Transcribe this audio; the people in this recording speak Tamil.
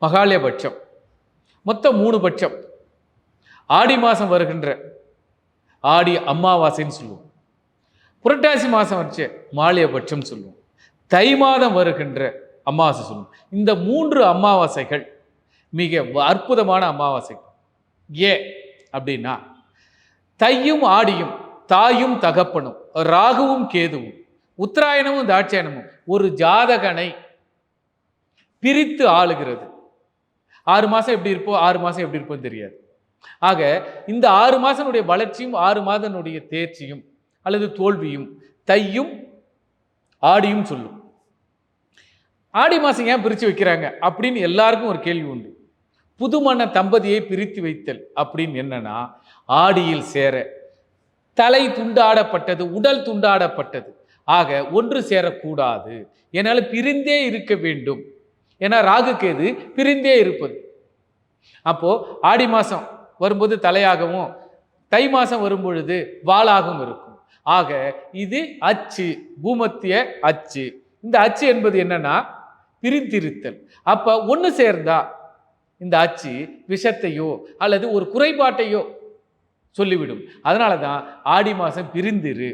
மகாலயபட்சம். மொத்தம் மூணு பட்சம். ஆடி மாதம் வருகின்ற ஆடி அமாவாசைன்னு சொல்லுவோம். புரட்டாசி மாதம் வச்சு மாலியபட்சம் சொல்லுவோம். தை மாதம் வருகின்ற அமாவாசை சொல்லுவோம். இந்த மூன்று அமாவாசைகள் மிக அற்புதமான அமாவாசைகள் ஏன் அப்படின்னா தையும் ஆடியும் தாயும் தகப்பனும் ராகுவும் கேதுவும் உத்தராயணமும் தாட்சாயணமும் ஒரு ஜாதகனை பிரித்து ஆளுகிறது. ஆறு மாதம் எப்படி இருப்போம் ஆறு மாதம் எப்படி இருப்போம் தெரியாது. ஆக இந்த ஆறு மாதனுடைய வளர்ச்சியும் ஆறு மாதனுடைய தேர்ச்சியும் அல்லது தோல்வியும் தையும் ஆடியும் சொல்லும். ஆடி மாதம் ஏன் பிரித்து வைக்கிறாங்க? அப்படின்னு எல்லாருக்கும் ஒரு கேள்வி உண்டு. புதுமண தம்பதியை பிரித்து வைத்தல் அப்படின்னு என்னன்னா ஆடியில் சேர தலை துண்டாடப்பட்டது உடல் துண்டாடப்பட்டது. ஆக ஒன்று சேரக்கூடாது. என்னால் பிரிந்தே இருக்க வேண்டும். ஏன்னா ராகு கேது பிரிந்தே இருப்பது. அப்போது ஆடி மாதம் வரும்போது தலையாகவும் தை மாதம் வரும்பொழுது வாளாகவும் இருக்கும். ஆக இது அச்சு பூமத்திய அச்சு. இந்த அச்சு என்பது என்னன்னா பிரித்திருத்தல் அப்போ ஒன்று சேர்ந்தா இந்த அச்சு விஷத்தையோ அல்லது ஒரு குறைபாட்டையோ சொல்லிவிடும். அதனால தான் ஆடி மாதம் பிரிந்திரு.